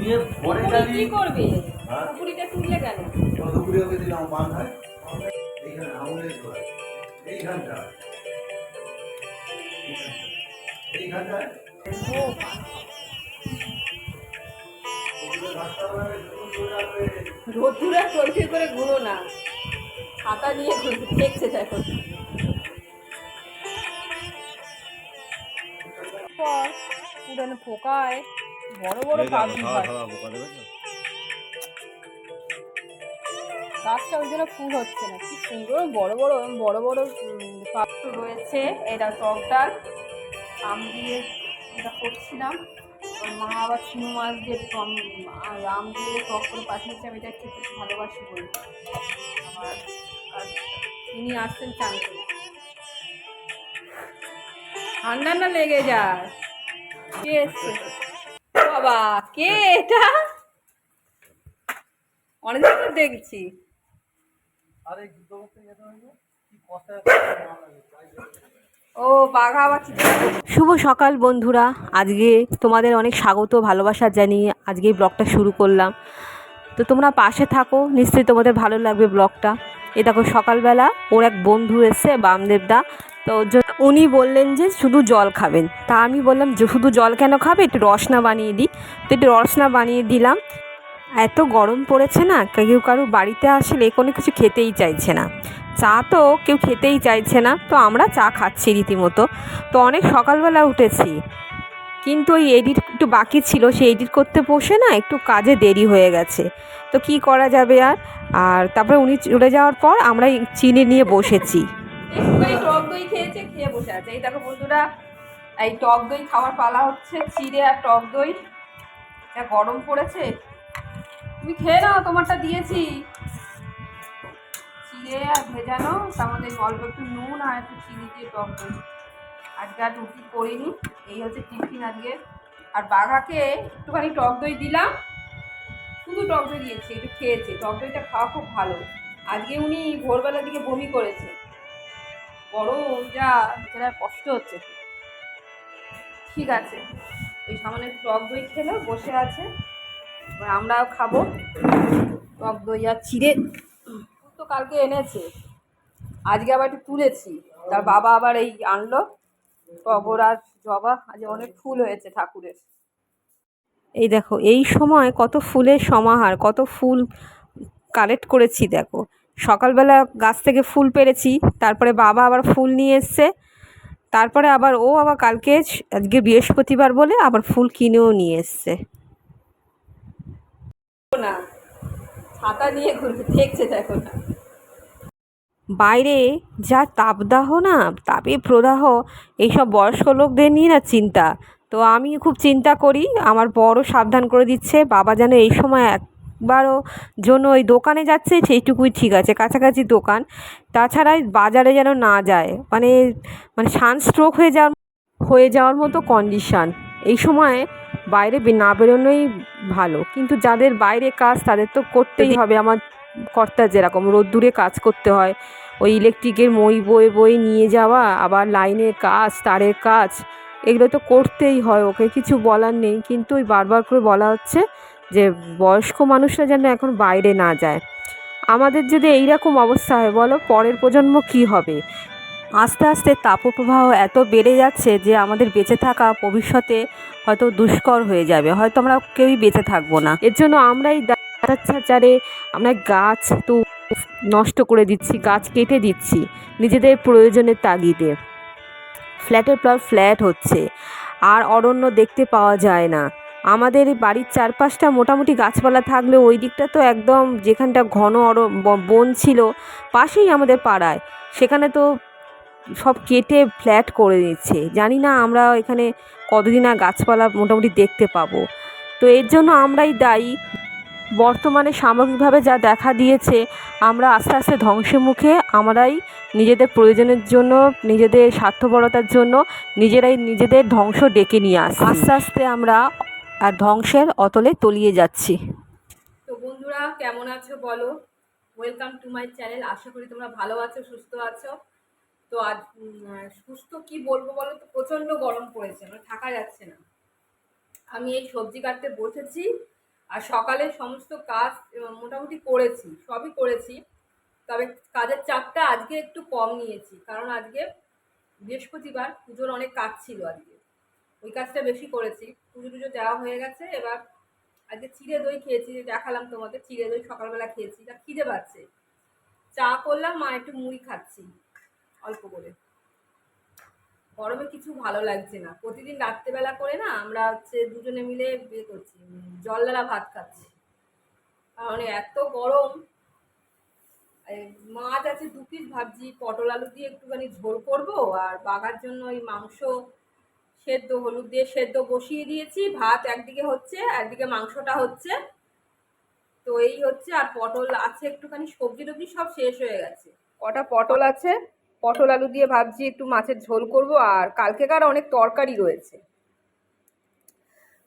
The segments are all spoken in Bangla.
দিয়ে পরে জানি কি করবে? হ্যাঁ? কেন? কতগুলি ওকে দিলাম হয়। এইখানে আঙুলের এইখানটা। এইখানটা। রোদ্দুরা চলছে করে ঘুরো না। ছাতা নিয়ে ঘুরতে দেখছে দেখো। পুরানো পোকায় বড় বড় গাছটা ওই জন্য ফুল হচ্ছে না। কি সুন্দর বড় বড় বড় বড় পাত্র রয়েছে। এটা টক ডাল। আম দিয়ে এটা করছিলাম। মা আবার শিঙ মাছ দিয়ে টম আম দিয়ে টক করে পাঠিয়েছে। আমি এটা খেতে ভালোবাসি বলে। আমার তিনি আসছেন চান করে। ঠান্ডা না লেগে যায়? কে এসছে? বাবা কে এটা? অনেকদিন পর দেখছি। আরে যুদ্ধ করতে যেতে হবে কি কথা ও বাঘা আবার শুভ সকাল বন্ধুরা। আজকে তোমাদের অনেক স্বাগত ভালোবাসা জানিয়ে আজকে এই ব্লগটা শুরু করলাম। তো তোমরা পাশে থাকো নিশ্চয়ই তোমাদের ভালো লাগবে ব্লগটা। এ দেখো সকালবেলা ওর এক বন্ধু এসছে বামদেবদা তো উনি বললেন যে শুধু জল খাবেন। তা আমি বললাম, যে শুধু জল কেন খাবে? একটু রসনা বানিয়ে দিই। তো একটু রসনা বানিয়ে দিলাম। এত গরম পড়েছে না কেউ কারও বাড়িতে আসলে কোনো কিছু খেতেই চাইছে না। চা তো কেউ খেতেই চাইছে না, তো আমরা চা খাচ্ছি রীতিমতো। তো অনেক সকালবেলা উঠেছি। কিন্তু ওই এডিট একটু বাকি ছিল সেই এডিট করতে বসে না একটু কাজে দেরি হয়ে গেছে। তো কি করা যাবে আর? আর তারপরে উনি চলে যাওয়ার পর আমরা চিনি নিয়ে বসেছি। টক দই খেয়েছে, খেয়ে বসে আছে। এই দেখো বন্ধুরা, এই টক দই খাওয়ার পালা হচ্ছে, চিড়ে আর টক দই। যা গরম পড়েছে। তুমি খেয়ে নাও, তোমারটা দিয়েছি। চিড়ে আর ভেজানো, তার মধ্যে অল্প একটু নুন আর একটু চিনি দিয়ে টক দই। আজকে আর রুটি করিনি। এই হচ্ছে টিফিন আজকে। আর বাঘাকে একটুখানি টক দই দিলাম। শুধু টক দই দিয়েছি একটু খেয়েছে। টক দইটা খাওয়া খুব ভালো। আজকে উনি ভোরবেলার দিকে বমি করেছে। গরম যা বেচারা কষ্ট হচ্ছে। ঠিক আছে। ওই সামনে টক দই খেলো বসে আছে। এবার আমরাও খাব। টক দই আর চিড়ে তো কালকে এনেছে। আজকে আবার একটু তুলেছি। তার বাবা আবার এই আনলো। টগর আর জবা আজ অনেক ফুল হয়েছে ঠাকুরের। এই দেখো এই সময় কত ফুলের সমাহার কত ফুল কালেক্ট করেছি দেখো। সকালবেলা গাছ থেকে ফুল পেরেছি তারপরে বাবা আবার ফুল নিয়ে এসছে তারপরে আবার ও আবার কালকে আজকে বৃহস্পতিবার বলে আবার ফুল কিনেও নিয়ে এসছে। না ছাতা নিয়ে ঘুরতে দেখছে দেখো না। বাইরে যা তাপদাহ না তাপে প্রদাহ এইসব বয়স্ক লোকদের নিয়ে না চিন্তা। তো আমি খুব চিন্তা করি আমার বড় সাবধান করে দিচ্ছে বাবা যেন এই সময় একবারও জন্য ওই দোকানে যাচ্ছে সেইটুকুই ঠিক আছে কাছাকাছি দোকান। তাছাড়া বাজারে যেন না যায় মানে মানে সানস্ট্রোক হয়ে যাওয়ার হয়ে যাওয়ার মতো কন্ডিশান এই সময় বাইরে না বেরোনোই ভালো। কিন্তু যাদের বাইরে কাজ তাদের তো করতেই হবে। আমার কর্তা যেরকম রোদ্দুরে কাজ করতে হয়। ওই ইলেকট্রিকের মই বয়ে বয়ে নিয়ে যাওয়া, আবার লাইনের কাজ, তারের কাজ, এগুলো তো করতেই হয়, ওকে কিছু বলার নেই। কিন্তু ওই বারবার করে বলা হচ্ছে যে, বয়স্ক মানুষরা যেন এখন বাইরে না যায়। আমাদের যদি এইরকম অবস্থা হয়, বলো পরের প্রজন্ম কি হবে? আস্তে আস্তে তাপপ্রবাহ এত বেড়ে যাচ্ছে যে, আমাদের বেঁচে থাকা ভবিষ্যতে হয়তো দুষ্কর হয়ে যাবে। হয়তো আমরা কেউই বেঁচে থাকব না। এর জন্য আমরাই চারে আমরা গাছ তো নষ্ট করে দিচ্ছি, গাছ কেটে দিচ্ছি, নিজেদের প্রয়োজনের তাগিদে। ফ্ল্যাটের পর ফ্ল্যাট হচ্ছে, আর অরণ্য দেখতে পাওয়া যায় না। আমাদের বাড়ির চারপাশটা মোটামুটি গাছপালা থাকলে ওই দিকটা তো একদম যেখানটা ঘন অর বন ছিল, পাশেই আমাদের পাড়ায়। সেখানে তো সব কেটে ফ্ল্যাট করে দিচ্ছে জানি না আমরা এখানে কতদিন আর গাছপালা মোটামুটি দেখতে পাবো। তো এর জন্য আমরাই দায়ী বর্তমানে সামগ্রিকভাবে যা দেখা দিয়েছে আমরা আস্তে আস্তে ধ্বংসের মুখে আমরাই নিজেদের প্রয়োজনের জন্য নিজেদের স্বার্থপরতার জন্য নিজেরাই নিজেদের ধ্বংস ডেকে নিয়ে আসি আস্তে আস্তে আমরা আর ধ্বংসের অতলে তলিয়ে যাচ্ছি। তো বন্ধুরা কেমন আছো বলো? ওয়েলকাম টু মাই চ্যানেল আশা করি তোমরা ভালো আছো সুস্থ আছো। তো আজ সুস্থ কি বলব বলো তো? প্রচণ্ড গরম পড়েছে মানে থাকা যাচ্ছে না। আমি এই সবজি কাটতে বসেছি। আর সকালে সমস্ত কাজ মোটামুটি করেছি, সবই করেছি। তবে কাজের চাপটা আজকে একটু কম নিয়েছি, কারণ আজকে বৃহস্পতিবার পুজোর অনেক কাজ ছিল আজকে। ওই কাজটা বেশি করেছি। পুজো টুজো দেওয়া হয়ে গেছে, এবার আজকে চিড়ে দই খেয়েছি, দেখালাম তোমাদের, চিড়ে দই সকালবেলা খেয়েছি। তা খিদে পাচ্ছে। চা করলাম, মা একটু মুড়ি খাচ্ছি, অল্প করে। গরমে কিছু ভালো লাগছে না। প্রতিদিন রাত্রেবেলা করে না আমরা হচ্ছে দুজনে মিলে বিয়ে করছি উম, জলদালা ভাত খাচ্ছি। কারণ এত গরম মাছ আছে দু পিস ভাবছি পটল আলু দিয়ে একটুখানি ঝোল করব আর বাগার জন্য ওই মাংস সেদ্ধ হলুদ দিয়ে সেদ্ধ বসিয়ে দিয়েছি। ভাত একদিকে হচ্ছে একদিকে মাংসটা হচ্ছে। তো এই হচ্ছে আর পটল আছে একটুখানি সবজি টবজি সব শেষ হয়ে গেছে। কটা পটল আছে? পটল আলু দিয়ে ভাবছি একটু মাছের ঝোল করব, আর কালকেকার অনেক তরকারি রয়েছে।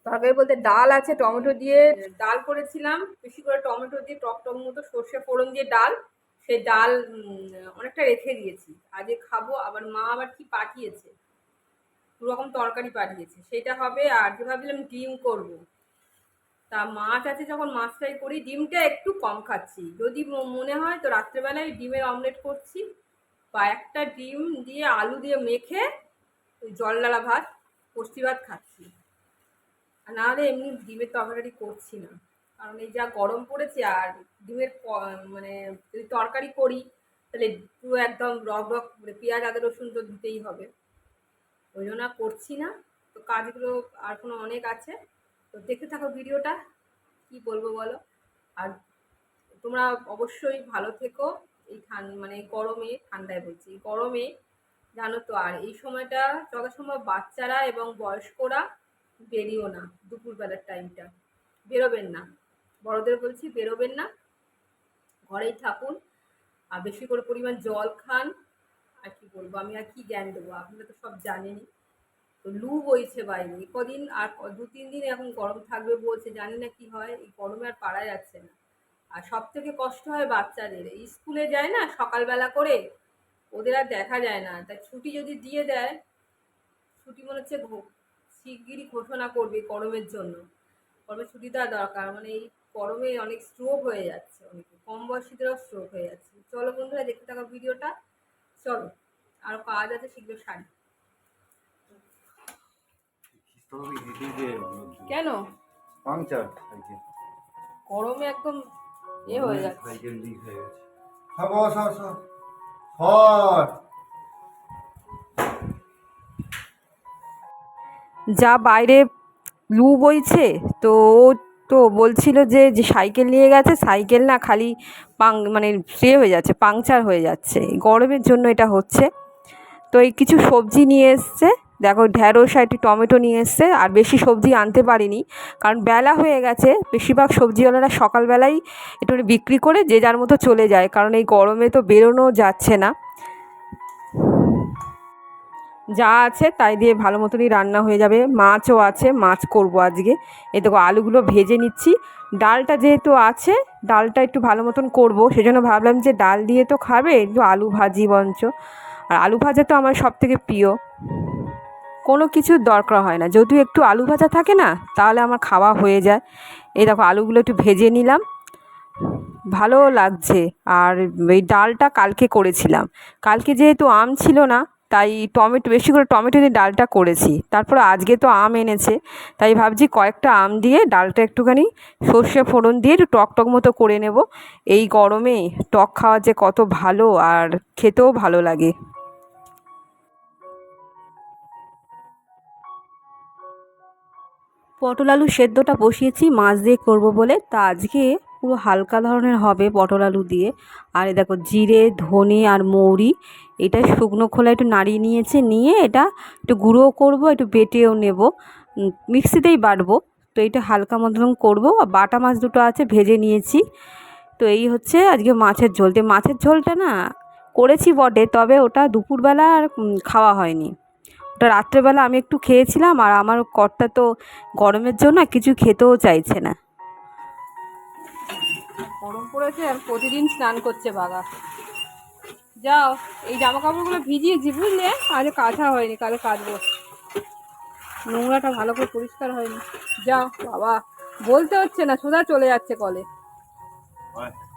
তরকারি বলতে ডাল আছে, টমেটো দিয়ে ডাল করেছিলাম। বেশি করে টমেটো দিয়ে, টক টক মতো সর্ষে ফোড়ন দিয়ে ডাল। সেই ডাল অনেকটা রেখে দিয়েছি। আজকে খাব, আবার মা আবার কি পাঠিয়েছে? দু রকম তরকারি পাঠিয়েছে। সেটা হবে, আর যে ভাবলাম ডিম করব। তা মাছ আছে যখন মাছ ফ্রাই করি, ডিমটা একটু কম খাচ্ছি। যদি মনে হয় তো রাত্রেবেলায় ডিমের অমলেট করছি। বা একটা ডিম দিয়ে আলু দিয়ে মেখে ওই জল ডালা ভাত কষ্টি ভাত খাচ্ছি। আর নাহলে এমনি ডিমের তরকারি করছি না। কারণ এই যা গরম পড়েছে আর ডিমের মানে যদি তরকারি করি, তাহলে পুরো একদম রক রক মানে পেঁয়াজ, আদা, রসুন তো দিতেই হবে। ওই জন্য করছি না। তো কাজগুলো আর কোনো অনেক আছে। তো দেখতে থাকো ভিডিওটা, কি বলব বলো? আর তোমরা অবশ্যই ভালো থেকো। এই ঠান মানে গরমে, ঠান্ডায় বলছি গরমে, জানো তো আর, এই সময়টা যথাসম্ভব বাচ্চারা এবং বয়স্করা বেরিও না দুপুরবেলার টাইমটা বেরোবেন না। বড়দের বলছি বেরোবেন না। ঘরেই থাকুন। আর বেশি করে পরিমাণ জল খান। আর কি বলব, আমি আর কি জ্ঞান দেবো? আপনারা তো সব জানেনই। তো লু বইছে বাইরে। কদিন আর দু তিন দিন এখন গরম থাকবে বলছে, জানি না কি হয়। এই গরমে আর পারা যাচ্ছে না। আর সব থেকে কষ্ট হয় বাচ্চাদের। স্কুলে যায় না সকালবেলা করে ওদের আর দেখা যায় না। তা ছুটি যদি দিয়ে দেয় ছুটি মনে হচ্ছে শিগগিরই ঘোষণা করবে গরমের জন্য। গরমে ছুটি দেওয়া দরকার। মানে এই গরমে অনেক স্ট্রোক হয়ে যাচ্ছে অনেকে কম বয়সীদেরও স্ট্রোক হয়ে যাচ্ছে। চলো বন্ধুরা দেখতে থাকো ভিডিওটা। চলো আর কাজ আছে শীঘ্র যে কেন? পাংচার গরমে একদম এ হয়ে যাচ্ছে। সাইকেল লিক হয়ে গেছে সব সব সব সর যা বাইরে লু বইছে তো ও তো বলছিল যে যে সাইকেল নিয়ে গেছে সাইকেল না খালি পাং মানে সে হয়ে যাচ্ছে পাংচার হয়ে যাচ্ছে। গরমের জন্য এটা হচ্ছে। তো এই কিছু সবজি নিয়ে এসছে। দেখো ঢ্যাঁড়স একটু টমেটো নিয়ে এসছে, আর বেশি সবজি আনতে পারিনি। কারণ বেলা হয়ে গেছে, বেশিরভাগ সবজিওয়ালারা সকালবেলাই একটু বিক্রি করে যে যার মতো চলে যায়, কারণ এই গরমে তো বেরোনো যাচ্ছে না। যা আছে তাই দিয়ে ভালো মতনই রান্না হয়ে যাবে। মাছও আছে, মাছ করব আজকে। এই দেখো আলুগুলো ভেজে নিচ্ছি। ডালটা যেহেতু আছে, ডালটা একটু ভালো মতন করব। সেজন্য ভাবলাম যে ডাল দিয়ে তো খাবে, একটু আলু ভাজি বঞ্চ আর আলু ভাজা তো আমার সব থেকে প্রিয়। কোনো কিছুর দরকার হয় না। যদিও একটু আলু ভাজা থাকে না, তাহলে আমার খাওয়া হয়ে যায়। এই দেখো, আলুগুলো একটু ভেজে নিলাম। ভালো লাগছে। আর এই ডালটা কালকে করেছিলাম। কালকে যেহেতু আম ছিল না, তাই টমেটো, বেশি করে টমেটো দিয়ে ডালটা করেছি। তারপর আজকে তো আম এনেছে, তাই ভাবছি কয়েকটা আম দিয়ে ডালটা একটুখানি সর্ষে ফোড়ন দিয়ে একটু টক টক মতো করে নেব। এই গরমে টক খাওয়া যে কত ভালো, আর খেতেও ভালো লাগে। পটল আলু সেদ্ধটা বসিয়েছি, মাছ দিয়ে করব বলে। তা আজকে পুরো হালকা ধরনের হবে পটল আলু দিয়ে। আর দেখো, জিরে, ধনে আর মৌরি, এটা শুকনো খোলা একটু নাড়িয়ে নিয়েছে, নিয়ে এটা একটু গুঁড়োও করব, একটু বেটেও নেব। মিক্সিতেই বাটবো। তো এটা হালকা মতন করব। বাটা মাছ দুটো আছে, ভেজে নিয়েছি। তো এই হচ্ছে আজকে মাছের ঝোল। মাছের ঝোলটা না করেছি বটে, তবে ওটা দুপুরবেলা আর খাওয়া হয়নি। ওটা রাত্রেবেলা আমি একটু খেয়েছিলাম আর আমার কর্তা তো গরমের জন্য কিছু খেতেও চাইছে না। গরম পড়েছে আর প্রতিদিন স্নান করছে বাগা যাও, এই জামা কাপড়গুলো ভিজিয়েছি, বুঝলে? আজ কাঁচা হয়নি, কালে কাচবো। নোংরাটা ভালো করে পরিষ্কার হয়নি। যাও, বাবা। বলতে হচ্ছে না, সোজা চলে যাচ্ছে কলে।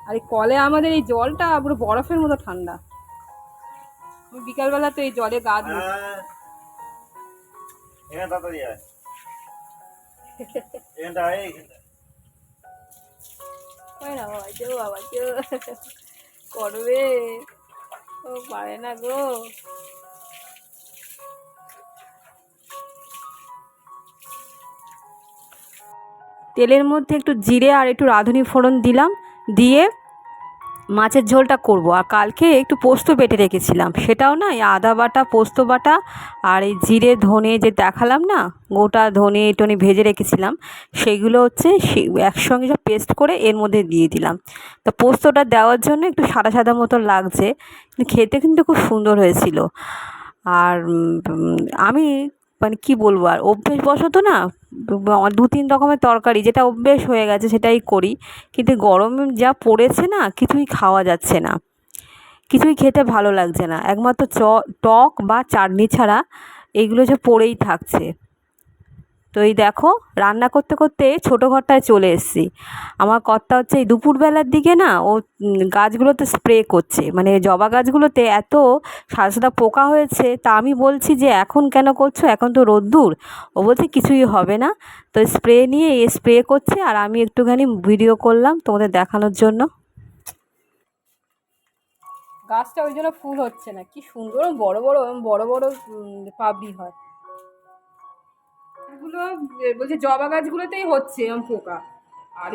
আর কলে আমাদের এই জলটা পুরো বরফের মতো ঠান্ডা। বিকালবেলা তো এই জলে গা দিই তাড়াতাড়ি আয়। এখানটা আয়, এখানটা। বাবা, জো বাবা, জো। করবে। ও পারে না গো। তেলের মধ্যে একটু জিরে আর একটু রাঁধুনি ফোড়ন দিলাম, দিয়ে মাছের ঝোলটা করব। আর কালকে একটু পোস্ত বেটে রেখেছিলাম। সেটাও না, এই আদা বাটা, পোস্ত বাটা আর এই জিরে, ধনে যে দেখালাম না, গোটা ধনে টনে ভেজে রেখেছিলাম, সেগুলো হচ্ছে একসঙ্গে সব পেস্ট করে এর মধ্যে দিয়ে দিলাম। তো পোস্তটা দেওয়ার জন্য একটু সাদা সাদা মতো লাগছে খেতে কিন্তু খুব সুন্দর হয়েছিল। আর আমি মানে কি বলব আর? অভ্যেস বশত না দু তিন রকমের তরকারি যেটা অভ্যেস হয়ে গেছে সেটাই করি। কিন্তু গরম যা পড়েছে না, কিছুই খাওয়া যাচ্ছে না। কিছুই খেতে ভালো লাগছে না। একমাত্র চ, টক বা চাটনি ছাড়া এগুলো যে পড়েই থাকছে। তো এই দেখো, রান্না করতে করতে ছোটো ঘরটায় চলে এসেছি। আমার কর্তা হচ্ছে এই দুপুরবেলার দিকে না, ও গাছগুলোতে স্প্রে করছে। মানে জবা গাছগুলোতে এত সাদা পোকা হয়েছে, তা আমি বলছি যে, এখন কেন করছ? এখন তো রোদ্দুর। ও বলছে, কিছুই হবে না। তো স্প্রে নিয়ে এ স্প্রে করছে, আর আমি একটুখানি ভিডিও করলাম তোমাদের দেখানোর জন্য। গাছটা ওই জন্য ফুল হচ্ছে না। কি সুন্দর, বড় বড় বড় বড় পাবড়ি হয়। এ, বলছে জবা গাছগুলোতেই হচ্ছে এরকম পোকা। আর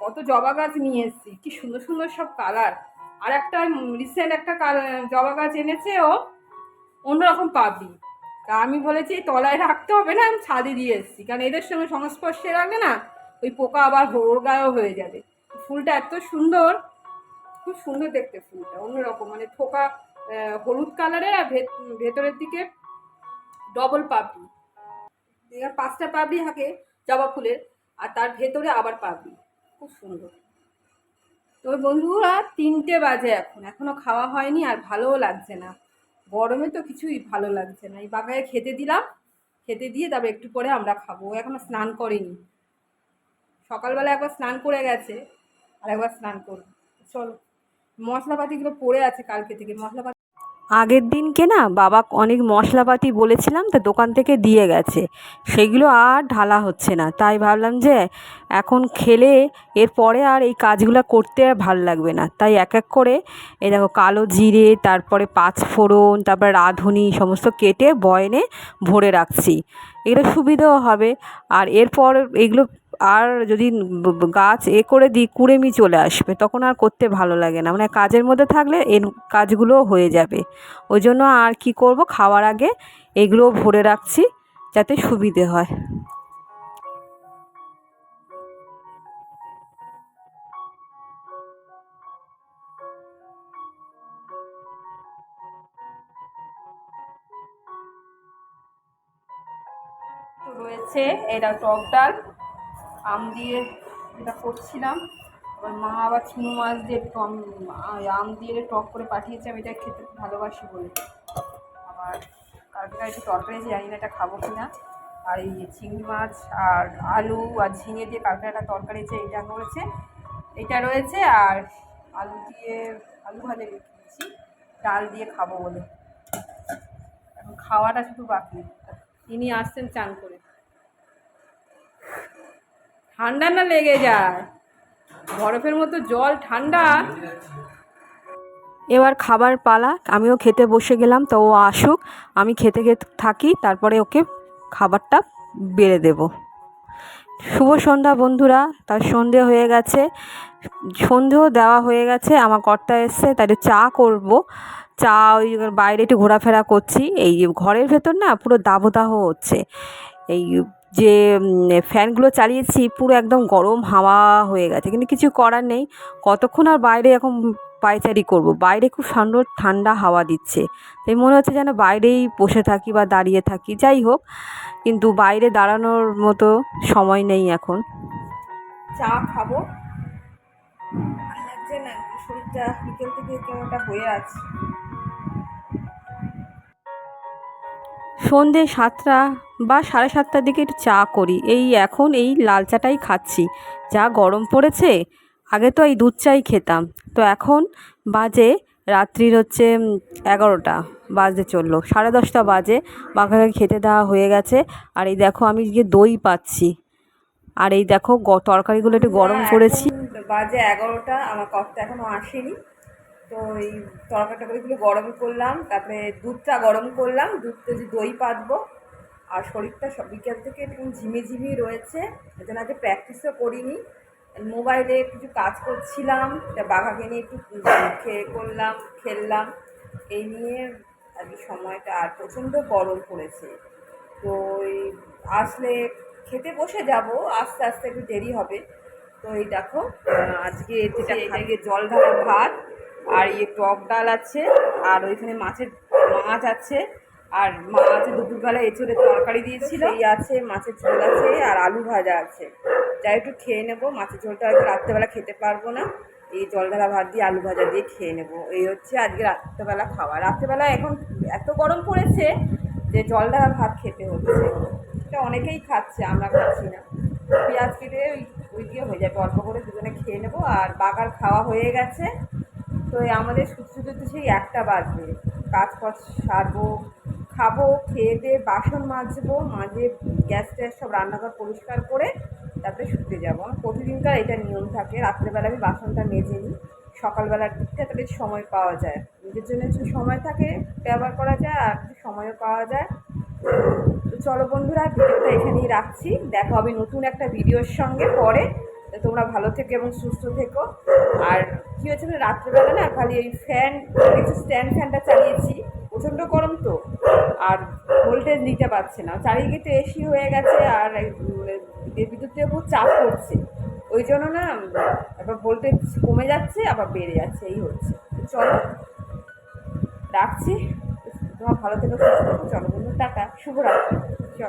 কত জবা গাছ নিয়ে এসেছি কি সুন্দর সুন্দর সব কালার। আর একটা রিসেন্ট একটা জবা গাছ এনেছে ও অন্যরকম পাবি তা আমি বলেছি এই তলায় রাখতে হবে না আমি ছাদে দিয়ে এসেছি। কারণ এদের সঙ্গে সংস্পর্শে রাখলে না ওই পোকা আবার ওর গায়েও হয়ে যাবে। ফুলটা এত সুন্দর খুব সুন্দর দেখতে ফুলটা অন্যরকম। মানে থোকা হলুদ কালারের আর ভেত- ভেতরের দিকে ডবল পাপড়ি এবার পাঁচটা পাপড়ি থাকে জবা ফুলের, আর তার ভেতরে আবার পাপড়ি খুব সুন্দর। তো বন্ধুরা, তিনটে বাজে এখন। এখনও খাওয়া হয়নি আর ভালোও লাগছে না। গরমে তো কিছুই ভালো লাগছে না। এই বাগায় খেতে দিলাম। খেতে দিয়ে তারপর একটু পরে আমরা খাব। ও এখনও স্নান করেনি। সকালবেলা একবার স্নান করে গেছে। আর একবার স্নান করব। চলো। মশলাপাতিগুলো পড়ে আছে কালকে থেকে। মশলাপাতি আগের দিনকে না বাবা অনেক মশলাপাতি বলেছিলাম, তো দোকান থেকে দিয়ে গেছে। সেগুলো আর ঢালা হচ্ছে না। তাই ভাবলাম যে, এখন খেলে এরপরে আর এই কাজগুলো করতে আর ভালো লাগবে না। তাই এক এক করে এই দেখো কালো জিরে, তারপরে পাঁচ ফোড়ন তারপরে রাঁধুনি, সমস্ত কেটে বয়নে ভরে রাখছি। এগুলো সুবিধাও হবে। আর এরপর এগুলো আর যদি গাছ এ করে দিই কুড়েমি চলে আসবে, তখন আর করতে ভালো লাগে না। মানে কাজের মধ্যে থাকলে এর কাজগুলোও হয়ে যাবে। ওই জন্য আর কি করব, খাওয়ার আগে এগুলোও ভরে রাখছি, যাতে সুবিধে হয়। রয়েছে, এটা টক ডাল। আম দিয়ে এটা করছিলাম। আবার মা আবার চিংড়ি মাছ দিয়ে টম আম দিয়ে টক করে পাঠিয়েছে, আমি এটা খেতে ভালোবাসি বলে। আবার কালকে একটু তরকারি জানি না এটা খাব কি না আর এই চিংড়ি মাছ আর আলু আর ঝিঙে দিয়ে কালকে একটা তরকারি যে এইটা রয়েছে এটা রয়েছে আর আলু দিয়ে, আলু ভাজা রেখেছি ডাল দিয়ে খাব বলে। এখন খাওয়াটা শুধু বাকি। তিনি আসছেন চান করে। ঠান্ডা না লেগে যায়? বরফের মতো জল, ঠান্ডা। এবার খাবার পালা, আমিও খেতে বসে গেলাম, তো ও আসুক, আমি খেতে খেতে থাকি, তারপরে ওকে খাবারটা বেড়ে দেব। শুভ সন্ধ্যা বন্ধুরা তার সন্ধে হয়ে গেছে, সন্ধেও দেওয়া হয়ে গেছে, আমার কর্তা এসছে, তাই চা করব। চা ওই বাইরে একটু ঘোরাফেরা করছি, এই ঘরের ভেতর না পুরো দাবদাহ হচ্ছে, এই যে ফ্যানগুলো চালিয়েছি, পুরো একদম গরম হাওয়া হয়ে গেছে, কিন্তু কিছু করার নেই। কতক্ষণ আর বাইরে এখন পায়চারি করব? বাইরে খুব সুন্দর ঠান্ডা হাওয়া দিচ্ছে। তাই মনে হচ্ছে যেন বাইরেই বসে থাকি বা দাঁড়িয়ে থাকি। যাই হোক, কিন্তু বাইরে দাঁড়ানোর মতো সময় নেই এখন। চা খাব। শরীরটা বিকেল থেকে কেমনটা হয়ে আছে। সন্ধে সাতটা বা সাড়ে সাতটার দিকে একটু চা করি। এই এখন এই লাল চাটাই খাচ্ছি। যা গরম পড়েছে আগে তো এই দুধ চাই খেতাম। তো এখন বাজে রাত্রির হচ্ছে এগারোটা বাজতে চলল। সাড়ে দশটা বাজে বাঘাকে খেতে দেওয়া হয়ে গেছে। আর এই দেখো আমি গিয়ে দই পাচ্ছি। আর এই দেখো গ- তরকারিগুলো একটু গরম করেছি। বাজে এগারোটা আমার কর্তা এখনও আসেনি। তো এই তরকারি টরকারিগুলো গরম করলাম তারপরে দুধটা গরম করলাম দুধটা যে দই পাতবো আর শরীরটা সব বিকেল থেকে একটু ঝিমিঝিমি রয়েছে এই জন্য আজকে প্র্যাকটিসও করিনি। মোবাইলে কিছু কাজ করছিলাম বাঘাকে নিয়ে একটু খেয়ে করলাম খেললাম এই নিয়ে আর কি সময়টা আর প্রচণ্ড গরম পড়েছে। তো এই আসলে খেতে বসে যাব আস্তে আস্তে একটু দেরি হবে। তো এই দেখো আজকে জল ঢালা ভাত আর ইয়ে টক ডাল আছে, আর ওইখানে মাছের মাছ আছে, আর মাছ দুপুরবেলা এঁচড়ের তরকারি দিয়েছিল। এই আছে, মাছের ঝোল আছে, আর আলু ভাজা আছে। যাই একটু খেয়ে নেব। মাছের ঝোলটা হয়তো রাত্রেবেলা খেতে পারব না। এই জল ঢালা ভাত দিয়ে আলু ভাজা দিয়ে খেয়ে নেব। এই হচ্ছে আজকে রাত্রেবেলা খাওয়া। রাত্রেবেলা এখন এত গরম পড়েছে যে জল ঢালা ভাত খেতে হচ্ছে। এটা অনেকেই খাচ্ছে, আমরা খাচ্ছি না। পেঁয়াজ কেটে ওই ওই দিয়ে হয়ে যাবে অল্প করে দুজনে খেয়ে নেব। আর বাগার খাওয়া হয়ে গেছে। তো এই আমাদের শুধু শুধু সেই একটা বাজবে। কাজ ফাজ সারবো, খাব, খেয়ে দিয়ে বাসন মাজবো, মাজে গ্যাস ট্যাস সব রান্নাঘর পরিষ্কার করে তারপরে শুতে যাব। আমার প্রতিদিনকার এটা নিয়ম থাকে, রাত্রেবেলা আমি বাসনটা মেজে নিই, সকালবেলার দিকটা তাহলে সময় পাওয়া যায়। নিজের জন্য একটু সময় থাকে, ব্যবহার করা যায় আর একটু সময়ও পাওয়া যায়। তো চলো বন্ধুরা, ভিডিওটা এখানেই রাখছি। দেখা হবে নতুন একটা ভিডিওর সঙ্গে পরে। তোমরা ভালো থেকো এবং সুস্থ থেকো। আর কী হয়েছে রাত্রেবেলা না খালি এই ফ্যান কিছু স্ট্যান্ড ফ্যানটা চালিয়েছি, প্রচণ্ড গরম তো, আর ভোল্টেজ নিতে পারছে না। চারিদিকে তো এসি হয়ে গেছে আর বিদ্যুতের উপর চাপ পড়ছে। ওই জন্য না এবার ভোল্টেজ কমে যাচ্ছে, আবার বেড়ে যাচ্ছে, এই হচ্ছে। চলো, রাখছি। তোমার ভালো থেকো। চলো বন্ধু, টাটা, শুভরাত্রি।